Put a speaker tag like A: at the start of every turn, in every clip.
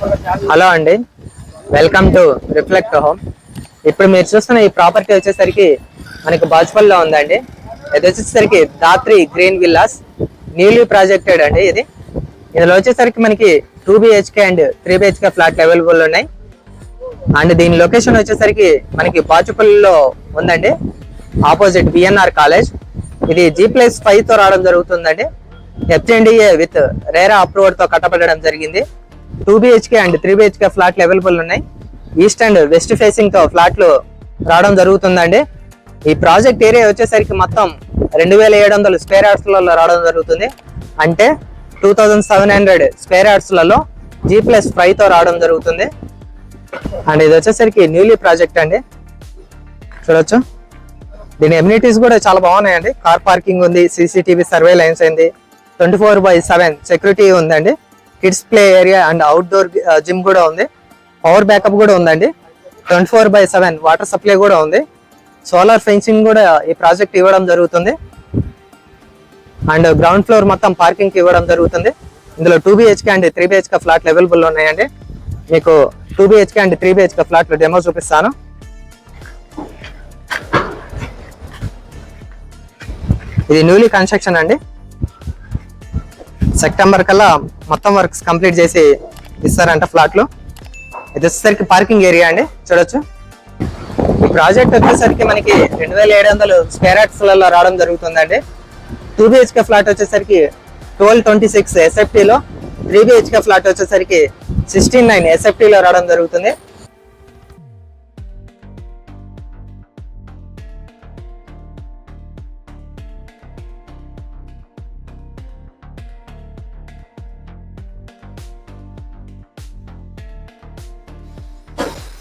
A: Hello అండి. Welcome to reflect home ఇప్పుడు మీరు చూస్తున్న ఈ ప్రాపర్టీ వచ్చేసరికి మనకి బాజ్పల్లిలో ఉందండి. ఇది వచ్చేసరికి Dhatri green villas newly projected అండి ఇది. ఇందులో వచ్చేసరికి మనకి two BHK and three BHK ఫ్లాట్లు అవైలబుల్ ఉన్నాయి. అండ్ దీని లొకేషన్ వచ్చేసరికి మనకి బాచుపల్లిలో ఉందండి. ఆపోజిట్ బిఎన్ఆర్ కాలేజ్ ఇది జీ ప్లస్ ఫైవ్తో రావడం జరుగుతుందండి. హెచ్ఎండిఏ విత్ రేరా అప్రూవర్తో కట్టబడడం జరిగింది. Two BHK and three BHK ఫ్లాట్లు అవైలబుల్ ఉన్నాయి. ఈస్ట్ అండ్ వెస్ట్ ఫేసింగ్తో ఫ్లాట్లు రావడం జరుగుతుందండి. ఈ ప్రాజెక్ట్ ఏరియా వచ్చేసరికి మొత్తం రెండు వేల ఏడు వందల స్క్వేర్ యార్డ్స్లలో రావడం జరుగుతుంది. అంటే two thousand seven hundred square యార్డ్స్లలో G plus ఫైవ్తో రావడం జరుగుతుంది. అండ్ ఇది వచ్చేసరికి న్యూలీ ప్రాజెక్ట్ అండి. చూడొచ్చు. దీని ఎమ్యూనిటీస్ కూడా చాలా బాగున్నాయండి. కార్ పార్కింగ్ ఉంది సీసీటీవీ సర్వే లైన్స్ అయింది. Twenty four by seven security ఉందండి. Kids play area and outdoor gym కూడా ఉంది. పవర్ బ్యాకప్ కూడా ఉందండి. Twenty four by seven water supply కూడా ఉంది. సోలార్ ఫెన్సింగ్ కూడా ఈ ప్రాజెక్ట్ ఇవ్వడం జరుగుతుంది. అండ్ గ్రౌండ్ ఫ్లోర్ మొత్తం పార్కింగ్కి ఇవ్వడం జరుగుతుంది. ఇందులో two BHK and three BHK ఫ్లాట్లు అవైలబుల్ ఉన్నాయండి. మీకు two BHK and three BHK ఫ్లాట్లు డెమో చూపిస్తాను. ఇది న్యూలీ కన్స్ట్రక్షన్ అండి. సెప్టెంబర్ కల్లా మొత్తం వర్క్స్ కంప్లీట్ చేసి ఇస్తారంట ఫ్లాట్లు. ఇది వచ్చేసరికి పార్కింగ్ ఏరియా అండి చూడొచ్చు. ఈ ప్రాజెక్ట్ వచ్చేసరికి మనకి రెండు వేల ఏడు వందలు స్క్వేర్ యార్డ్స్లలో రావడం జరుగుతుందండి. టూ బిహెచ్కే ఫ్లాట్ వచ్చేసరికి ట్వెల్వ్ ట్వంటీ సిక్స్ ఎస్ఎఫ్టీలో త్రీ బిహెచ్కే ఫ్లాట్ వచ్చేసరికి సిక్స్టీన్ నైన్ ఎస్ఎఫ్టీలో రావడం జరుగుతుంది.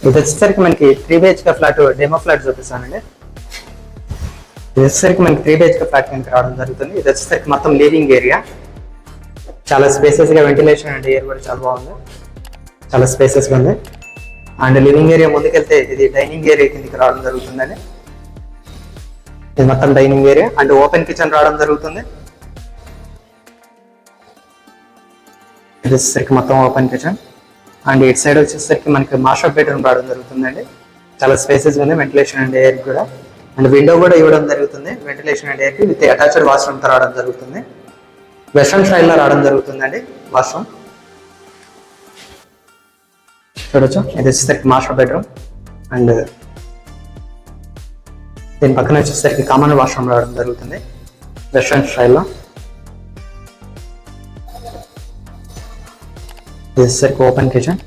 A: ఇది వచ్చేసరికి మనకి three BHK flat demo flat చూపిస్తానండి. ఇది వచ్చేసరికి మనకి త్రీ బిహెచ్కే ఫ్లాట్ కనుక రావడం జరుగుతుంది. ఇది వచ్చేసరికి మొత్తం లివింగ్ ఏరియా చాలా స్పేసెస్గా వెంటిలేషన్ అండ్ ఎయిర్ కూడా చాలా బాగుంది. చాలా స్పేసెస్గా ఉంది. అండ్ లివింగ్ ఏరియా ముందుకెళ్తే ఇది డైనింగ్ ఏరియా కిందకి రావడం జరుగుతుందండి. ఇది మొత్తం dining area and open kitchen రావడం జరుగుతుంది. ఇది వచ్చేసరికి మొత్తం ఓపెన్ కిచెన్ అండ్ ఇటు సైడ్ వచ్చేసరికి మనకి మాస్టర్ బెడ్రూమ్ రావడం జరుగుతుందండి. చాలా స్పేసెస్ ఉంది వెంటిలేషన్ అండ్ ఎయిర్ కూడా. అండ్ విండో కూడా ఇవ్వడం జరుగుతుంది వెంటిలేషన్ అండ్ ఎయిర్కి విత్ అటాచ్డ్ వాష్రూమ్తో రావడం జరుగుతుంది. వెస్ట్రన్ స్టైల్లో రావడం జరుగుతుందండి వాష్రూమ్. చూడొచ్చు ఇది వచ్చేసరికి మాస్టర్ బెడ్రూమ్. అండ్ దీని పక్కన వచ్చేసరికి కామన్ వాష్రూమ్ రావడం జరుగుతుంది వెస్ట్రన్ స్టైల్లో. వచ్చేసరికి ఓపెన్ కిచెన్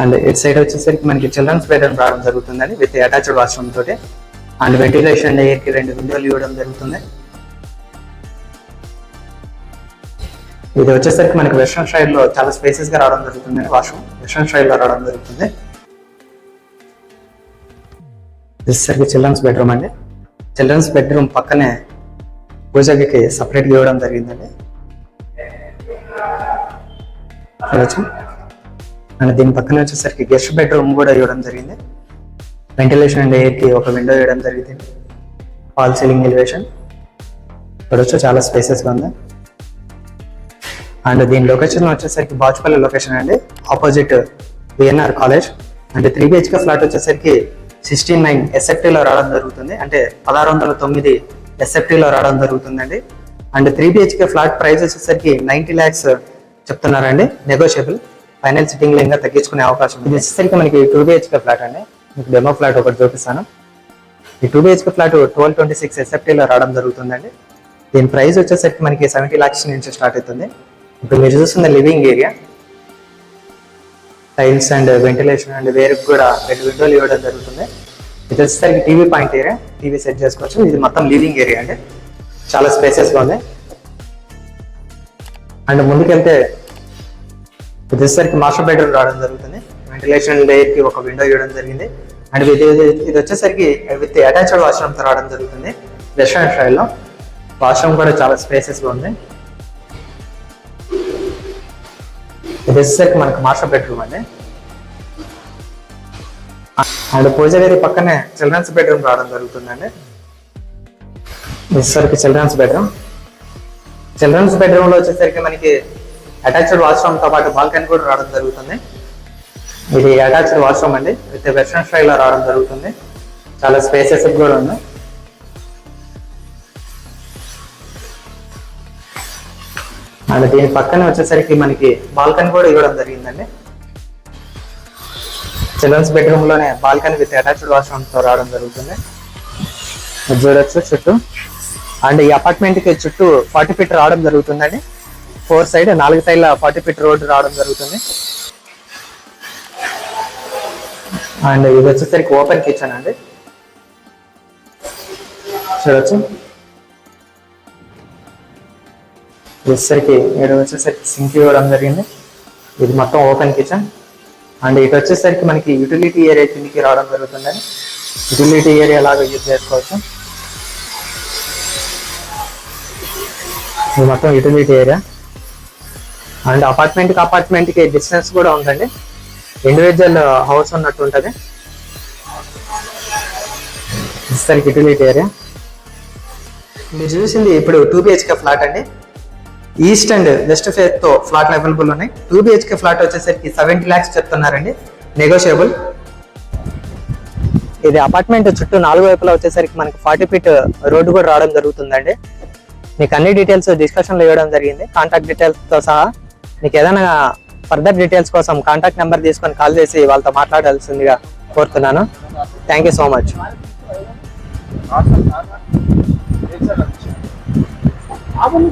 A: అండ్ ఇటు సైడ్ వచ్చేసరికి మనకి చిల్డ్రన్స్ బెడ్రూమ్ రావడం జరుగుతుందండి విత్ అటాచ్డ్ వాష్రూమ్ తోటి. అండ్ వెంటిలేషన్ ఎయిర్కి రెండు విండోలు ఇవ్వడం జరుగుతుంది. ఇది వచ్చేసరికి మనకి వెస్ట్రన్ స్టైల్లో చాలా స్పేసెస్గా రావడం జరుగుతుంది వాష్రూమ్ వెస్ట్రన్ స్టైల్లో రావడం జరుగుతుంది. వచ్చేసరికి చిల్డ్రన్స్ బెడ్రూమ్ అండి. చిల్డ్రన్స్ బెడ్రూమ్ పక్కనే పూజకి సపరేట్ ఇవ్వడం జరిగిందండి. చూడొచ్చు అండ్ దీని పక్కన వచ్చేసరికి గెస్ట్ బెడ్రూమ్ కూడా ఇవ్వడం జరిగింది. వెంటిలేషన్ అండ్ ఎయిర్కి ఒక విండో ఇవ్వడం జరిగింది. ఫాల్ సీలింగ్ ఎలివేషన్ చూడొచ్చు చాలా స్పేసెస్గా ఉంది అండ్ దీని లొకేషన్ వచ్చేసరికి బాచుపల్లి లొకేషన్ అండి. ఆపోజిట్ విఎన్ఆర్ కాలేజ్ అంటే త్రీ బిహెచ్కే ఫ్లాట్ వచ్చేసరికి సిక్స్టీన్ నైన్ ఎస్ఎఫ్టీలో రావడం జరుగుతుంది. అంటే పదహారు వందల తొమ్మిది ఎస్ఎఫ్టీలో రావడం జరుగుతుందండి. And three BHK flat price వచ్చేసరికి నైంటీ ల్యాక్స్ చెప్తున్నారండి నెగోషియబుల్ ఫైనల్ సిట్టింగ్లో ఇంకా తగ్గించుకునే అవకాశం ఉంది. ఇది మనకి టూ బిహెచ్కే ఫ్లాట్ అండి. మీకు డెమో ఫ్లాట్ ఒకటి చూపిస్తాను. ఈ two BHK flat twelve twenty six ఎస్ఎఫ్టీలో రావడం జరుగుతుందండి. దీని ప్రైస్ వచ్చేసరికి మనకి సెవెంటీ లాక్స్ నుంచి స్టార్ట్ అవుతుంది. ఇప్పుడు మీరు చూస్తున్న living area tiles and ventilation and వేరే కూడా రెండు విండోలు ఇవ్వడం జరుగుతుంది. ఇది వచ్చేసరికి TV point area TV set చేసుకోవచ్చు. ఇది మొత్తం లివింగ్ ఏరియా అండి. చాలా స్పేసెస్గా ఉంది. అండ్ ముందుకెళ్తే ఇది వచ్చేసరికి మాస్టర్ బెడ్రూమ్ రావడం జరుగుతుంది. వెంటిలేషన్ లేయర్కి ఒక విండో ఇవ్వడం జరిగింది. అండ్ ఇది ఇది వచ్చేసరికి విత్ అటాచ్డ్ వాష్రూమ్ రావడం జరుగుతుంది. రెస్టారెంట్ స్టైల్లో వాష్రూమ్ కూడా చాలా స్పేసెస్గా ఉంది. ఇది వచ్చేసరికి మనకు మాస్టర్ బెడ్రూమ్ అండి. అండ్ పూజ గది పక్కనే చిల్డ్రన్స్ బెడ్రూమ్ రావడం జరుగుతుందండి. ఇది వచ్చేసరికి చిల్డ్రన్స్ బెడ్రూమ్ చిల్డ్రన్స్ బెడ్రూమ్లో వచ్చేసరికి మనకి అటాచ్డ్ వాష్రూమ్తో పాటు బాల్కనీ కూడా రావడం జరుగుతుంది. ఇది అటాచ్డ్ వాష్రూమ్ అండి. విత్ వెస్ట్రన్ స్టైల్లో రావడం జరుగుతుంది. చాలా స్పేసెస్ కూడా ఉంది. అండ్ దీని పక్కన వచ్చేసరికి మనకి బాల్కనీ కూడా ఇవ్వడం జరిగిందండి. చిల్డ్రన్స్ బెడ్రూమ్లోనే బాల్కనీ విత్ అటాచ్డ్ వాష్రూమ్తో రావడం జరుగుతుంది. చూడొచ్చు చుట్టూ. అండ్ ఈ అపార్ట్మెంట్కి చుట్టూ ఫార్టీ ఫీట్ రావడం జరుగుతుందండి. ఫోర్ సైడ్ నాలుగు సైడ్ల ఫార్టీ ఫీట్ రోడ్ రావడం జరుగుతుంది. అండ్ ఇది వచ్చేసరికి ఓపెన్ కిచెన్ అండి. చూడొచ్చు. వచ్చేసరికి ఇక్కడ వచ్చేసరికి సింక్ ఇవ్వడం జరిగింది. ఇది మొత్తం ఓపెన్ కిచెన్ అండ్ ఇటు వచ్చేసరికి మనకి యూటిలిటీ ఏరియా కిందికి రావడం జరుగుతుందండి. యూటిలిటీ ఏరియా లాగా యూజ్ చేసుకోవచ్చు. ఇది మొత్తం యూటిలిటీ ఏరియా. అండ్ అపార్ట్మెంట్కి అపార్ట్మెంట్కి డిస్టెన్స్ కూడా ఉందండి. ఇండివిజువల్ హౌస్ ఉన్నట్టు ఉంటుంది. Utility area. మీరు చూసింది ఇప్పుడు టూ బిహెచ్కే ఫ్లాట్ అండి. ఈస్ట్ అండ్ వెస్ట్ ఫేస్తో ఫ్లాట్ అవైలబుల్ ఉన్నాయి. టూ బిహెచ్కే ఫ్లాట్ వచ్చేసరికి సెవెంటీ ల్యాక్స్ చెప్తున్నారండి. నెగోషియబుల్ ఇది అపార్ట్మెంట్ చుట్టూ నాలుగు వైపులా వచ్చేసరికి మనకి ఫార్టీ ఫీట్ రోడ్డు కూడా రావడం జరుగుతుందండి. మీకు అన్ని డీటెయిల్స్ డిస్కషన్లో ఇవ్వడం జరిగింది. కాంటాక్ట్ డీటెయిల్స్తో సహా మీకు ఏదైనా ఫర్దర్ డీటెయిల్స్ కోసం కాంటాక్ట్ నెంబర్ తీసుకొని కాల్ చేసి వాళ్ళతో మాట్లాడాల్సిందిగా కోరుతున్నాను. థ్యాంక్ యూ సో మచ్
B: అవును